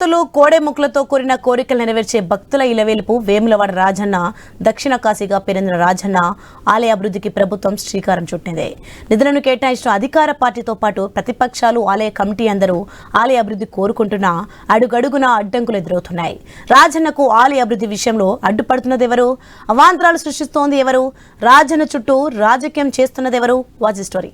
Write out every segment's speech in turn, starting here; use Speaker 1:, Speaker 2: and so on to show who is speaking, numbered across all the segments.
Speaker 1: భక్తులు కోడెముక్కలతో కూడిన కోరికలు నెరవేర్చే భక్తుల ఇలవేలుపు వేములవాడ రాజన్న దక్షిణ కాశీగా పేరొందిన రాజన్న ఆలయ అభివృద్ధికి ప్రభుత్వం శ్రీకారం చుట్టింది. నిధులను కేటాయించిన అధికార పార్టీతో పాటు ప్రతిపక్షాలు ఆలయ కమిటీ అందరూ ఆలయ అభివృద్ధి కోరుకుంటున్నా అడుగడుగున అడ్డంకులు ఎదురవుతున్నాయి. రాజన్నకు ఆలయ అభివృద్ధి విషయంలో అడ్డుపడుతున్నది ఎవరు అవాంతరాలు సృష్టిస్తోంది ఎవరు? రాజన్న చుట్టూ రాజకీయం చేస్తున్నది ఎవరు వాచ్ స్టోరీ.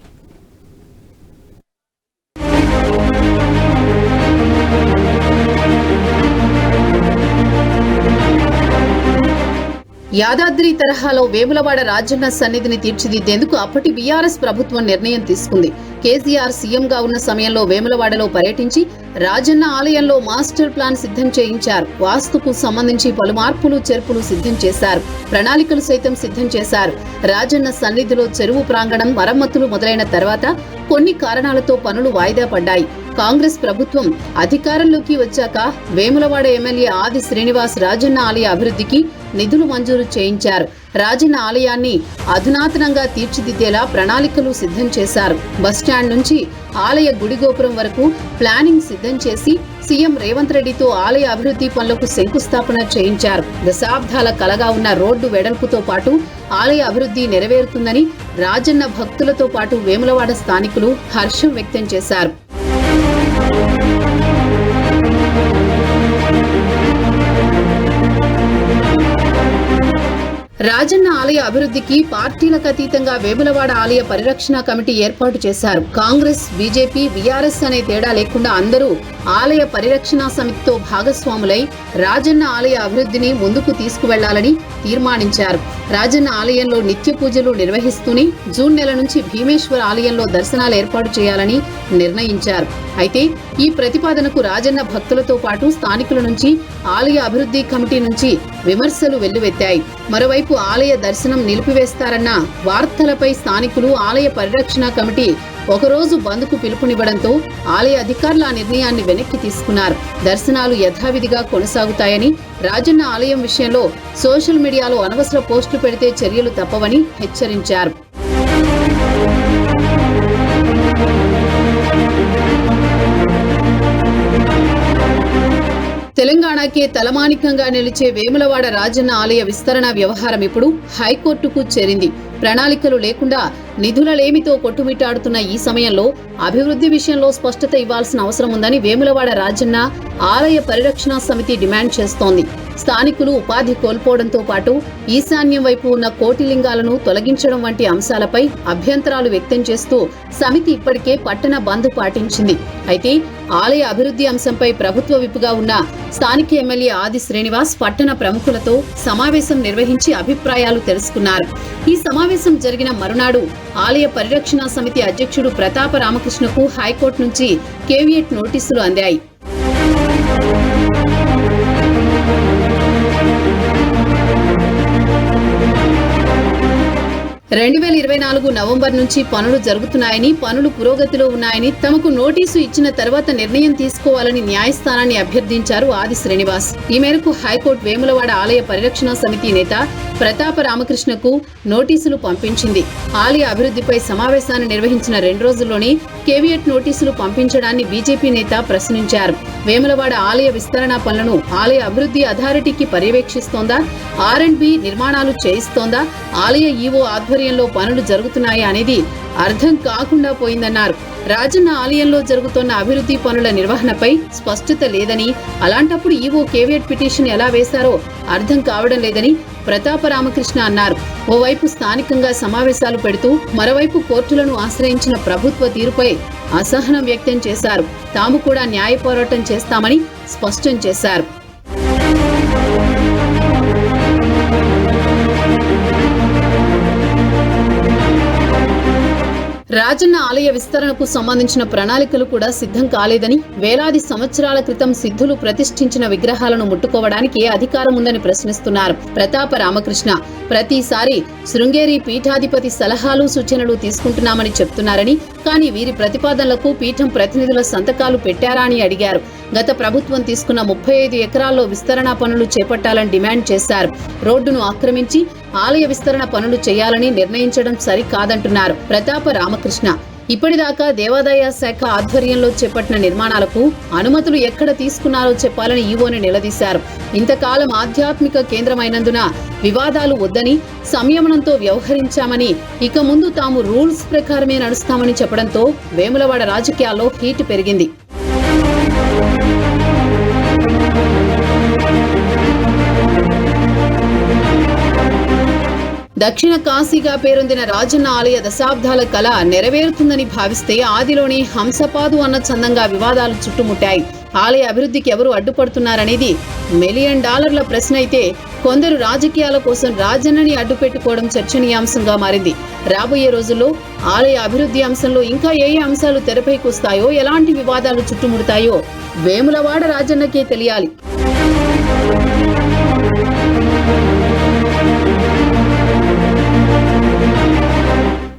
Speaker 2: యాదాద్రి తరహాలో వేములవాడ రాజన్న సన్నిధిని తీర్చిదిద్దేందుకు అప్పటి బీఆర్ఎస్ ప్రభుత్వం నిర్ణయం తీసుకుంది. కేసీఆర్ సీఎంగా ఉన్న సమయంలో వేములవాడలో పర్యటించి రాజన్న ఆలయంలో మాస్టర్ ప్లాన్ సిద్ధం చేయించారు. వాస్తుకు సంబంధించి పలు మార్పులు చేర్పులు సిద్ధం చేశారు. ప్రణాళికలు సైతం సిద్ధం చేశారు. రాజన్న సన్నిధిలో చెరువు ప్రాంగణం మరమ్మతులు మొదలైన తర్వాత కొన్ని కారణాలతో పనులు వాయిదా పడ్డాయి. కాంగ్రెస్ ప్రభుత్వం అధికారంలోకి వచ్చాక వేములవాడ ఎమ్మెల్యే ఆది శ్రీనివాస్ రాజన్న ఆలయ అభివృద్ధికి నిధులు మంజూరు చేయించారు. రాజన్న ఆలయాన్ని అధునాతనంగా తీర్చిదిద్దేలా ప్రణాళికలు సిద్ధం చేశారు. బస్టాండ్ నుంచి ఆలయ గుడి గోపురం వరకు ప్లానింగ్ సిద్ధం చేసి సీఎం రేవంత్ రెడ్డితో ఆలయ అభివృద్ధి పనులకు శంకుస్థాపన చేయించారు. దశాబ్దాల కలగా ఉన్న రోడ్డు వెడల్పుతో పాటు ఆలయ అభివృద్ధి నెరవేరుతుందని రాజన్న భక్తులతో పాటు వేములవాడ స్థానికులు హర్షం వ్యక్తం చేశారు. రాజన్న ఆలయ అభివృద్ధికి పార్టీలకు అతీతంగా వేములవాడ ఆలయ పరిరక్షణ కమిటీ ఏర్పాటు చేశారు. కాంగ్రెస్ బీజేపీ బీఆర్ఎస్ అనే తేడా లేకుండా అందరూ ఆలయ పరిరక్షణ సమితితో భాగస్వాములై రాజన్న ఆలయ అభివృద్ధిని ముందుకు తీసుకువెళ్ళాలని తీర్మానించారు. రాజన్న ఆలయంలో నిత్య పూజలు నిర్వహిస్తూనే జూన్ నెల నుంచి భీమేశ్వర ఆలయంలో దర్శనాలు ఏర్పాటు చేయాలని నిర్ణయించారు. అయితే ఈ ప్రతిపాదనకు రాజన్న భక్తులతో పాటు స్థానికుల నుంచి ఆలయ అభివృద్ధి కమిటీ నుంచి విమర్శలు వెల్లువెత్తాయి. మరోవైపు ఆలయ దర్శనం నిలిపివేస్తారన్న వార్తలపై స్థానికులు ఆలయ పరిరక్షణ కమిటీ ఒకరోజు బంద్కు పిలుపునివ్వడంతో ఆలయ అధికారులు ఆ నిర్ణయాన్ని వెనక్కి తీసుకున్నారు. దర్శనాలు యథావిధిగా కొనసాగుతాయని రాజన్న ఆలయం విషయంలో సోషల్ మీడియాలో అనవసర పోస్టులు పెడితే చర్యలు తప్పవని హెచ్చరించారు. తెలంగాణకే తలమానికంగా నిలిచే వేములవాడ రాజన్న ఆలయ విస్తరణ వ్యవహారం ఇప్పుడు హైకోర్టుకు చేరింది. ప్రణాళికలు లేకుండా నిధులలేమితో కొట్టుమిట్టాడుతున్న ఈ సమయంలో అభివృద్ధి విషయంలో స్పష్టత ఇవ్వాల్సిన అవసరం ఉందని వేములవాడ రాజన్న ఆలయ పరిరక్షణ సమితి డిమాండ్ చేస్తోంది. స్థానికులు ఉపాధి కోల్పోవడంతో పాటు ఈశాన్యం వైపు ఉన్న కోటిలింగాలను తొలగించడం వంటి అంశాలపై అభ్యంతరాలు వ్యక్తం చేస్తూ సమితి ఇప్పటికే పట్టణ బంద్ పాటించింది. అయితే ఆలయ అభివృద్ధి అంశంపై ప్రభుత్వ విప్పుగా ఉన్న స్థానిక ఎమ్మెల్యే ఆది శ్రీనివాస్ పట్టణ ప్రముఖులతో సమావేశం నిర్వహించి అభిప్రాయాలు తెలుసుకున్నారు. ఈ సమావేశం జరిగిన మరునాడు ఆలయ పరిరక్షణ సమితి అధ్యక్షుడు ప్రతాప రామకృష్ణకు హైకోర్టు నుంచి కేవియట్ నోటీసులు అందాయి. రెండు వేల ఇరవై నాలుగు నవంబర్ నుంచి పనులు జరుగుతున్నాయని పనులు పురోగతిలో ఉన్నాయని తమకు నోటీసు ఇచ్చిన తర్వాత నిర్ణయం తీసుకోవాలని న్యాయస్థానాన్ని అభ్యర్థించారు ఆది శ్రీనివాస్. ఈ మేరకు హైకోర్టు వేములవాడ ఆలయ పరిరక్షణ సమితి నేత ప్రతాప రామకృష్ణకు నోటీసులు పంపించింది. ఆలయ అభివృద్ధిపై సమావేశాన్ని నిర్వహించిన రెండు రోజుల్లోనే కేవియట్ నోటీసులు పంపించడాన్ని బీజేపీ నేత ప్రశ్నించారు. వేములవాడ ఆలయ విస్తరణ పనులను ఆలయ అభివృద్ధి అథారిటీకి పర్యవేక్షిస్తోందా? ఆర్ అండ్ బి నిర్మాణాలు చేయిస్తోందా? ఆలయ ఈవో ఆధ్వర్యంలో పనులు జరుగుతున్నాయా అనేది అర్థం కాకుండా పోయిందన్నారు. రాజన్న ఆలయంలో జరుగుతున్న అభివృద్ధి పనుల నిర్వహణపై స్పష్టత లేదని అలాంటప్పుడు ఈవో కేవియట్ పిటిషన్ ఎలా వేశారో అర్థం కావడం లేదని ప్రతాప రామకృష్ణ అన్నారు. ఓవైపు స్థానికంగా సమావేశాలు పెడుతూ మరోవైపు కోర్టులను ఆశ్రయించిన ప్రభుత్వ తీరుపై అసహనం వ్యక్తం చేశారు. తాము కూడా న్యాయ పోరాటం చేస్తామని స్పష్టం చేశారు. రాజన్న ఆలయ విస్తరణకు సంబంధించిన ప్రణాళికలు కూడా సిద్ధం కాలేదని వేలాది సంవత్సరాల క్రితం సిద్ధులు ప్రతిష్ఠించిన విగ్రహాలను ముట్టుకోవడానికి అధికారం ఉందని ప్రశ్నిస్తున్నారు ప్రతాప రామకృష్ణ. ప్రతిసారి శృంగేరి పీఠాధిపతి సలహాలు సూచనలు తీసుకుంటున్నామని చెప్తున్నారని కానీ వీరి ప్రతిపాదనలకు పీఠం ప్రతినిధుల సంతకాలు పెట్టారా అని అడిగారు. గత ప్రభుత్వం తీసుకున్న ముప్పై ఐదు ఎకరాల్లో విస్తరణ పనులు చేపట్టాలని డిమాండ్ చేశారు. రోడ్డును ఆక్రమించి ఆలయ విస్తరణ పనులు చేయాలని నిర్ణయించడం సరికాదంటున్నారు. ప్రతాప రామకృష్ణ ఇప్పటిదాకా దేవాదాయ శాఖ ఆధ్వర్యంలో చేపట్టిన నిర్మాణాలకు అనుమతులు ఎక్కడ తీసుకున్నారో చెప్పాలని ఈవోని నిలదీశారు. ఇంతకాలం ఆధ్యాత్మిక కేంద్రమైనందున వివాదాలు వద్దని సంయమనంతో వ్యవహరించామని ఇక ముందు తాము రూల్స్ ప్రకారమే నడుస్తామని చెప్పడంతో వేములవాడ రాజకీయాల్లో హీట్ పెరిగింది. దక్షిణ కాశీగా పేరొందిన రాజన్న ఆలయ దశాబ్దాల కళ నెరవేరుతుందని భావిస్తే ఆదిలోనే హంసపాదు అన్న చందంగా వివాదాలు చుట్టుముట్టాయి. ఆలయ అభివృద్ధికి ఎవరు అడ్డుపడుతున్నారనేది మిలియన్ డాలర్ల ప్రశ్న అయితే కొందరు రాజకీయాల కోసం రాజన్నని అడ్డుపెట్టుకోవడం చర్చనీయాంశంగా మారింది. రాబోయే రోజుల్లో ఆలయ అభివృద్ధి అంశంలో ఇంకా ఏ ఏ అంశాలు తెరపైకి వస్తాయో ఎలాంటి వివాదాలు చుట్టుముడతాయో వేములవాడ రాజన్నకే తెలియాలి.